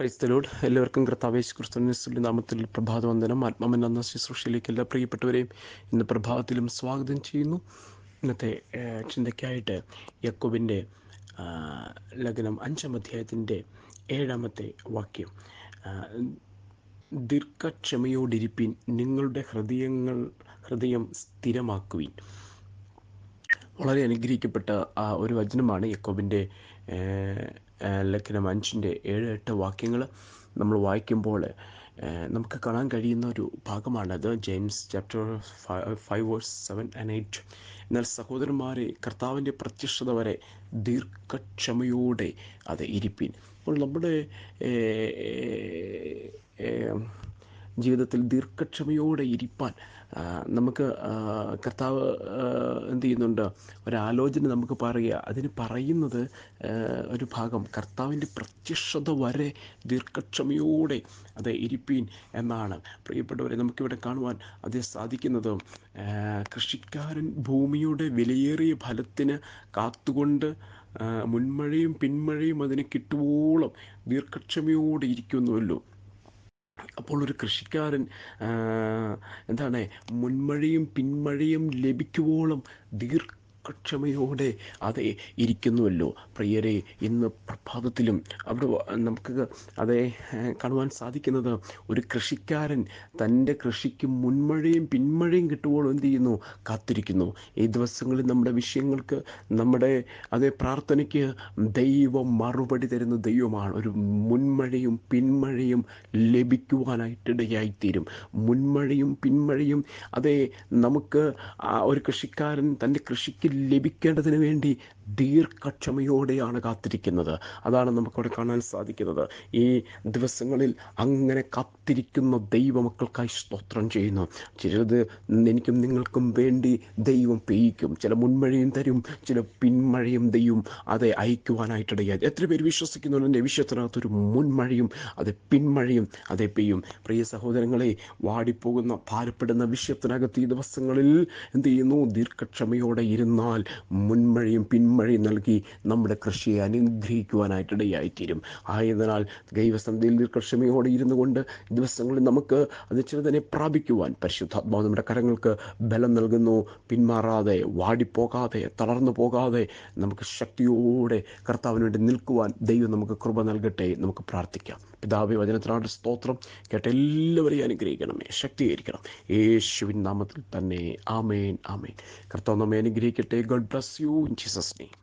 ക്രൈസ്തലോട് എല്ലാവർക്കും കർത്താവേശ് ക്രിസ്തുവിന്റെ നാമത്തിൽ പ്രഭാതവന്ദനം. ആത്മാമൻ എന്ന ശുശ്രൂഷയിലേക്ക് എല്ലാ പ്രിയപ്പെട്ടവരെയും ഇന്ന് പ്രഭാതത്തിലും സ്വാഗതം ചെയ്യുന്നു. ഇന്നത്തെ ചിന്തയ്ക്കായിട്ട് യക്കോബിന്റെ ലഗ്നം അഞ്ചാം അധ്യായത്തിന്റെ ഏഴാമത്തെ വാക്യം. ദീർഘക്ഷമയോടിരിപ്പിൻ നിങ്ങളുടെ ഹൃദയങ്ങൾ ഹൃദയം സ്ഥിരമാക്കുവിൻ. വളരെ അനുഗ്രഹിക്കപ്പെട്ട ആ ഒരു വചനമാണ് യക്കോബിന്റെ ലഗ്നം അഞ്ചിന്റെ ഏഴ് എട്ട് വാക്യങ്ങൾ നമ്മൾ വായിക്കുമ്പോൾ നമുക്ക് കാണാൻ കഴിയുന്ന ഒരു ഭാഗമാണത് James chapter five verse seven and eight. എന്നാൽ സഹോദരന്മാരെ കർത്താവിന്റെ പ്രത്യക്ഷത വരെ ദീർഘക്ഷമയോടെ അത് ഇരിപ്പിൻ. അപ്പോൾ നമ്മുടെ ജീവിതത്തിൽ ദീർഘക്ഷമയോടെ ഇരിപ്പാൻ നമുക്ക് കർത്താവ് എന്ത് ചെയ്യുന്നുണ്ട്? ഒരാലോചന നമുക്ക് പറയുക. അതിന് പറയുന്നത് ഒരു ഭാഗം കർത്താവിന്റെ പ്രത്യക്ഷത വരെ ദീർഘക്ഷമയോടെ അത് ഇരിപ്പീൻ എന്നാണ്. പ്രിയപ്പെട്ടവരെ നമുക്കിവിടെ കാണുവാൻ അത് സാധിക്കുന്നത് കൃഷിക്കാരൻ ഭൂമിയുടെ വിലയേറിയ ഫലത്തിന് കാത്തുകൊണ്ട് മുൻമഴയും പിന്മഴയും അതിന് കിട്ടുവോളം ദീർഘക്ഷമയോടെ ഇരിക്കുന്നുവല്ലോ. അപ്പോൾ ഒരു കൃഷിക്കാരൻ എന്താണ് മുൻമഴയും പിന്മഴയും ലഭിക്കുവോളം ദീർഘക്ഷമയോടെ അതെ ഇരിക്കുന്നുവല്ലോ. പ്രിയരെ ഇന്ന് പ്രഭാതത്തിലും അവിടെ നമുക്ക് അതെ കാണുവാൻ സാധിക്കുന്നത് ഒരു കൃഷിക്കാരൻ തന്റെ കൃഷിക്ക് മുൻമഴയും പിന്മഴയും കിട്ടുമ്പോൾ എന്ത് ചെയ്യുന്നു? കാത്തിരിക്കുന്നു. ഈ ദിവസങ്ങളിൽ നമ്മുടെ വിഷയങ്ങൾക്ക് നമ്മുടെ അതേ പ്രാർത്ഥനയ്ക്ക് ദൈവം മറുപടി തരുന്ന ദൈവമാണ്. ഒരു മുൻമഴയും പിന്മഴയും ലഭിക്കുവാനായിട്ടിടയായിത്തീരും. മുൻമഴയും പിന്മഴയും അതേ നമുക്ക് ഒരു കൃഷിക്കാരൻ തന്റെ കൃഷിക്ക് ലഭിക്കേണ്ടതിന് വേണ്ടി ദീർഘക്ഷമയോടെയാണ് കാത്തിരിക്കുന്നത്. അതാണ് നമുക്കവിടെ കാണാൻ സാധിക്കുന്നത്. ഈ ദിവസങ്ങളിൽ അങ്ങനെ കാത്തിരിക്കുന്ന ദൈവമക്കൾക്കായി സ്തോത്രം ചെയ്യുന്നു. ചിലത് എനിക്കും നിങ്ങൾക്കും വേണ്ടി ദൈവം പെയ്യിക്കും. ചില മുൻമഴയും തരും ചില പിന്മഴയും ദൈവം അതെ അയക്കുവാനായിട്ടിടയായി എത്ര പേര് വിശ്വസിക്കുന്നു എന്റെ വിശ്വത്തിനകത്തൊരു മുൻമഴയും അത് പിന്മഴയും അതേ പെയ്യും. പ്രിയ സഹോദരങ്ങളെ വാടിപ്പോകുന്ന ഭാരപ്പെടുന്ന വിഷയത്തിനകത്ത് ഈ ദിവസങ്ങളിൽ എന്ത് ചെയ്യുന്നു? ദീർഘക്ഷമയോടെ ഇരുന്നാൽ മുൻമഴയും പിന്മഴയും നൽകി നമ്മുടെ കൃഷിയെ അനുഗ്രഹിക്കുവാനായിട്ടിടയായിത്തീരും. ആയതിനാൽ ദൈവസന്ധിയിൽ ദീർഘക്ഷമയോടെ ഇരുന്നു കൊണ്ട് ദിവസങ്ങളിൽ നമുക്ക് അത് ചിലതിനെ പ്രാപിക്കുവാൻ പരിശുദ്ധാത്മാവ് നമ്മുടെ കരങ്ങൾക്ക് ബലം നൽകുന്നു. പിന്മാറാതെ വാടിപ്പോകാതെ തളർന്നു പോകാതെ നമുക്ക് ശക്തിയോടെ കർത്താവിന് വേണ്ടി നിൽക്കുവാൻ ദൈവം നമുക്ക് കൃപ നൽകട്ടെ നമുക്ക് പ്രാർത്ഥിക്കാം. പിതാവെ വചനത്തിനാട് സ്തോത്രം. കേട്ട എല്ലാവരെയും അനുഗ്രഹിക്കണമേ. ശക്തീകരിക്കണം. യേശുവിൻ നാമത്തിൽ തന്നെ. ആമേൻ ആമേൻ. കർത്താവ് നമ്മെ അനുഗ്രഹിക്കട്ടെ. God bless you in Jesus name